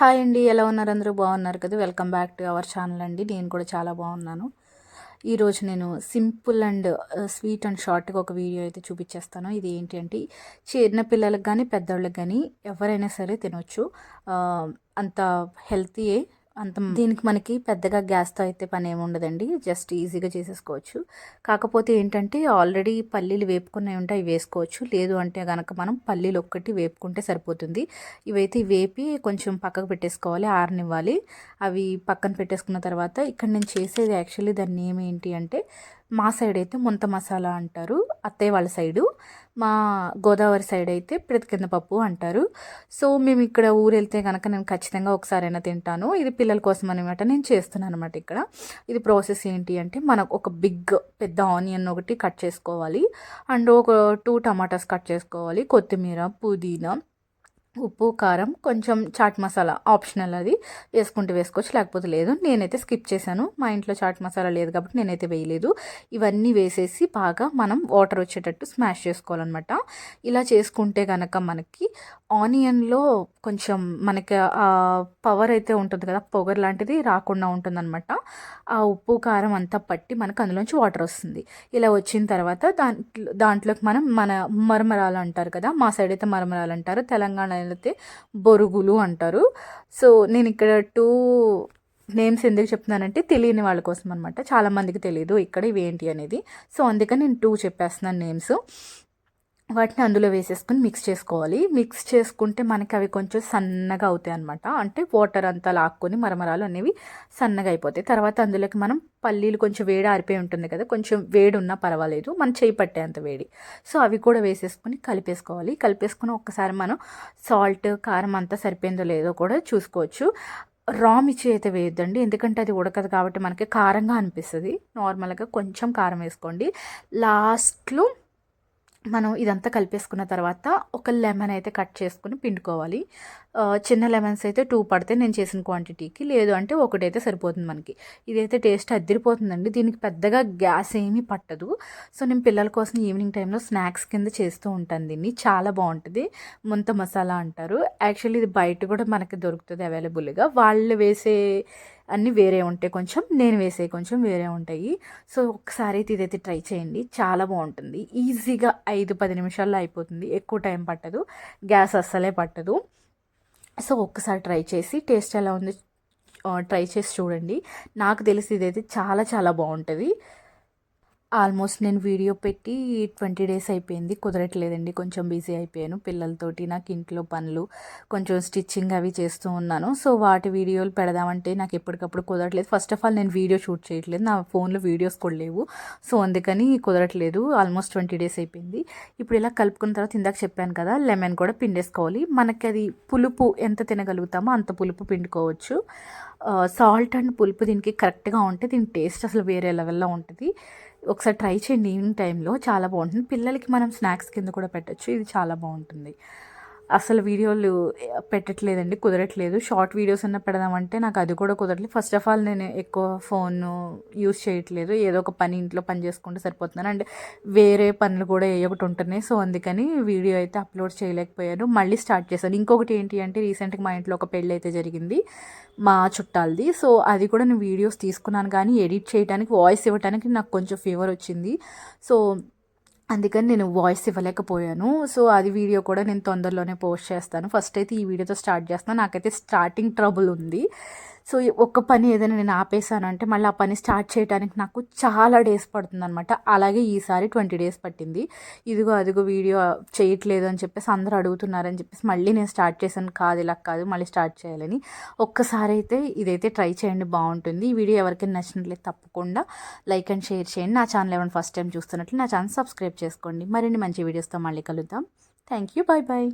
Hi అండి ఎలా ఉన్నారు? అందరూ బాగున్నారు కదా? Welcome back to our channel అండి. నేను కూడా చాలా బాగున్నాను. ఈరోజు నేను సింపుల్ అండ్ స్వీట్ అండ్ షార్ట్గా ఒక వీడియో అయితే చూపించేస్తాను. ఇది ఏంటి అంటే చిన్న పిల్లలకు కానీ పెద్దవాళ్ళకి కానీ ఎవరైనా సరే తినొచ్చు. అంత హెల్తీయే అంత దీనికి మనకి పెద్దగా గ్యాస్తో అయితే పని ఏమి ఉండదండి. జస్ట్ ఈజీగా చేసేసుకోవచ్చు. కాకపోతే ఏంటంటే ఆల్రెడీ పల్లీలు వేపుకున్నవి ఉంటే అవి వేసుకోవచ్చు. లేదు అంటే కనుక మనం పల్లీలు ఒక్కటి వేపుకుంటే సరిపోతుంది. ఇవైతే వేపి కొంచెం పక్కకు పెట్టేసుకోవాలి ఆరనివ్వాలి. అవి పక్కన పెట్టేసుకున్న తర్వాత ఇక్కడ నేను చేసేది యాక్చువల్లీ దాన్ని నేమ్ ఏంటి అంటే మా సైడ్ అయితే ముంత మసాలా అంటారు అత్తయ్య వాళ్ళ సైడు. మా గోదావరి సైడ్ అయితే కింద పప్పు అంటారు. సో మేము ఇక్కడ ఊరు వెళ్తే కనుక నేను ఖచ్చితంగా ఒకసారైనా తింటాను. ఇది పిల్ల కోసం అనమాట నేను చేస్తున్నాను అనమాట ఇక్కడ. ఇది ప్రాసెస్ ఏంటి అంటే మనకు ఒక బిగ్ పెద్ద ఆనియన్ ఒకటి కట్ చేసుకోవాలి. అండ్ ఒక టూ టమాటాస్ కట్ చేసుకోవాలి. కొత్తిమీర పుదీనా ఉప్పు కారం కొంచెం చాట్ మసాలా ఆప్షనల్ అది వేసుకుంటే వేసుకోవచ్చు. లేకపోతే లేదు నేనైతే స్కిప్ చేశాను. మా ఇంట్లో చాట్ మసాలా లేదు కాబట్టి నేనైతే వేయలేదు. ఇవన్నీ వేసేసి బాగా మనం వాటర్ వచ్చేటట్టు స్మాష్ చేసుకోవాలన్నమాట. ఇలా చేసుకుంటే కనుక మనకి ఆనియన్లో కొంచెం మనకి పవర్ అయితే ఉంటుంది కదా పొగర్ లాంటిది రాకుండా ఉంటుందన్నమాట. ఆ ఉప్పు కారం అంతా పట్టి మనకు అందులోంచి వాటర్ వస్తుంది. ఇలా వచ్చిన తర్వాత దాంట్లో దాంట్లోకి మనం మన మరమరాలు అంటారు కదా మా సైడ్ అయితే మరమరాలు అంటారు. తెలంగాణ అయితే బొరుగులు అంటారు. సో నేను ఇక్కడ టూ నేమ్స్ ఎందుకు చెప్తున్నానంటే తెలియని వాళ్ళ కోసం అనమాట చాలామందికి తెలియదు ఇక్కడ ఇవేంటి అనేది. సో అందుకని నేను టూ చెప్పేస్తున్నాను నేమ్స్. వాటిని అందులో వేసేసుకొని మిక్స్ చేసుకోవాలి. మిక్స్ చేసుకుంటే మనకి అవి కొంచెం సన్నగా అవుతాయి అనమాట అంటే వాటర్ అంతా లాక్కొని మరమరాలు అనేవి సన్నగా అయిపోతాయి. తర్వాత అందులోకి మనం పల్లీలు కొంచెం వేడి ఆరిపోయి ఉంటుంది కదా కొంచెం వేడి ఉన్నా పర్వాలేదు. మనం చేయి పట్టేంత వేడి. సో అవి కూడా వేసేసుకొని కలిపేసుకోవాలి. కలిపేసుకుని ఒక్కసారి మనం సాల్ట్ కారం అంతా సరిపోయిందో లేదో కూడా చూసుకోవచ్చు. రా మిర్చి అయితే వేయొద్దండి. ఎందుకంటే అది ఉడకదు కాబట్టి మనకి కారంగా అనిపిస్తుంది. నార్మల్గా కొంచెం కారం వేసుకోండి. లాస్ట్లో మనం ఇదంతా కలిపేసుకున్న తర్వాత ఒక లెమన్ అయితే కట్ చేసుకుని పిండుకోవాలి. చిన్న లెమన్స్ అయితే టూ పడితే నేను చేసిన క్వాంటిటీకి లేదు అంటే ఒకటైతే సరిపోతుంది మనకి. ఇదైతే టేస్ట్ అద్దరిపోతుందండి. దీనికి పెద్దగా గ్యాస్ ఏమీ పట్టదు. సో నేను పిల్లల కోసం ఈవినింగ్ టైంలో స్నాక్స్ కింద చేస్తూ ఉంటాను దీన్ని. చాలా బాగుంటుంది. ముంత మసాలా అంటారు. యాక్చువల్లీ ఇది బయట కూడా మనకి దొరుకుతుంది అవైలబుల్గా. వాళ్ళు వేసే అన్నీ వేరే ఉంటాయి. కొంచెం నేను వేసే కొంచెం వేరే ఉంటాయి. సో ఒకసారి అయితే ఇదైతే ట్రై చేయండి. చాలా బాగుంటుంది. ఈజీగా ఐదు పది నిమిషాల్లో అయిపోతుంది. ఎక్కువ టైం పట్టదు. గ్యాస్ అస్సలే పట్టదు. సో ఒక్కసారి ట్రై చేసి టేస్ట్ ఎలా ఉంది ట్రై చేసి చూడండి. నాకు తెలిసి ఇదైతే చాలా చాలా బాగుంటుంది. ఆల్మోస్ట్ నేను వీడియో పెట్టి ట్వంటీ డేస్ అయిపోయింది. కుదరట్లేదండి. కొంచెం బిజీ అయిపోయాను. పిల్లలతోటి నాకు ఇంట్లో పనులు కొంచెం స్టిచ్చింగ్ అవి చేస్తూ ఉన్నాను. సో వాటి వీడియోలు పెడదామంటే నాకు ఎప్పటికప్పుడు కుదరట్లేదు. ఫస్ట్ ఆఫ్ ఆల్ నేను వీడియో షూట్ చేయట్లేదు. నా ఫోన్లో వీడియోస్ కూడా లేవు. సో అందుకని కుదరట్లేదు. ఆల్మోస్ట్ ట్వంటీ డేస్ అయిపోయింది. ఇప్పుడు ఇలా కలుపుకున్న తర్వాత ఇందాక చెప్పాను కదా లెమన్ కూడా పిండేసుకోవాలి. మనకి అది పులుపు ఎంత తినగలుగుతామో అంత పులుపు పిండుకోవచ్చు. సాల్ట్ అండ్ పులుపు దీనికి కరెక్ట్గా ఉంటే దీని టేస్ట్ అసలు వేరే లెవెల్లో ఉంటుంది. ఒకసారి ట్రై చేయండి ఈవినింగ్ టైంలో. చాలా బాగుంటుంది. పిల్లలకి మనం స్నాక్స్ కింద కూడా పెట్టచ్చు. ఇది చాలా బాగుంటుంది. అసలు వీడియోలు పెట్టట్లేదండి కుదరట్లేదు. షార్ట్ వీడియోస్ అన్న పెడదామంటే నాకు అది కూడా కుదరట్లేదు. ఫస్ట్ ఆఫ్ ఆల్ నేను ఎక్కువ ఫోన్ యూస్ చేయట్లేదు. ఏదో ఒక పని ఇంట్లో పని చేసుకుంటే సరిపోతున్నాను అండ్ వేరే పనులు కూడా ఏ ఒకటి ఉంటున్నాయి. సో అందుకని వీడియో అయితే అప్లోడ్ చేయలేకపోయాను. మళ్ళీ స్టార్ట్ చేశాను. ఇంకొకటి ఏంటి అంటే రీసెంట్గా మా ఇంట్లో ఒక పెళ్ళి అయితే జరిగింది. మా చుట్టాలది. సో అది కూడా నేను వీడియోస్ తీసుకున్నాను. కానీ ఎడిట్ చేయడానికి వాయిస్ ఇవ్వడానికి నాకు కొంచెం ఫీవర్ వచ్చింది. సో అందుకని నేను వాయిస్ ఇవ్వలేకపోయాను. సో అది వీడియో కూడా నేను తొందరలోనే పోస్ట్ చేస్తాను. ఫస్ట్ అయితే ఈ వీడియోతో స్టార్ట్ చేస్తాను నాకైతే స్టార్టింగ్ ట్రబుల్ ఉంది. సో ఒక్క పని ఏదైనా నేను ఆపేసానంటే మళ్ళీ ఆ పని స్టార్ట్ చేయడానికి నాకు చాలా డేస్ పడుతుంది అనమాట అలాగే ఈసారి ట్వంటీ డేస్ పట్టింది. ఇదిగో అదిగో వీడియో చేయట్లేదు అని చెప్పేసి అందరూ అడుగుతున్నారని చెప్పేసి మళ్ళీ నేను స్టార్ట్ చేశాను. కాదు ఇలా కాదు మళ్ళీ స్టార్ట్ చేయాలని. ఒక్కసారి అయితే ఇదైతే ట్రై చేయండి బాగుంటుంది. ఈ వీడియో ఎవరికైనా నచ్చినట్లయితే తప్పకుండా లైక్ అండ్ షేర్ చేయండి. నా ఛానల్ ఏమైనా ఫస్ట్ టైం చూస్తున్నట్లు నా ఛానల్ సబ్స్క్రైబ్ చేసుకోండి. మరిన్ని మంచి వీడియోస్తో మళ్ళీ కలుద్దాం. Thank you. Bye bye.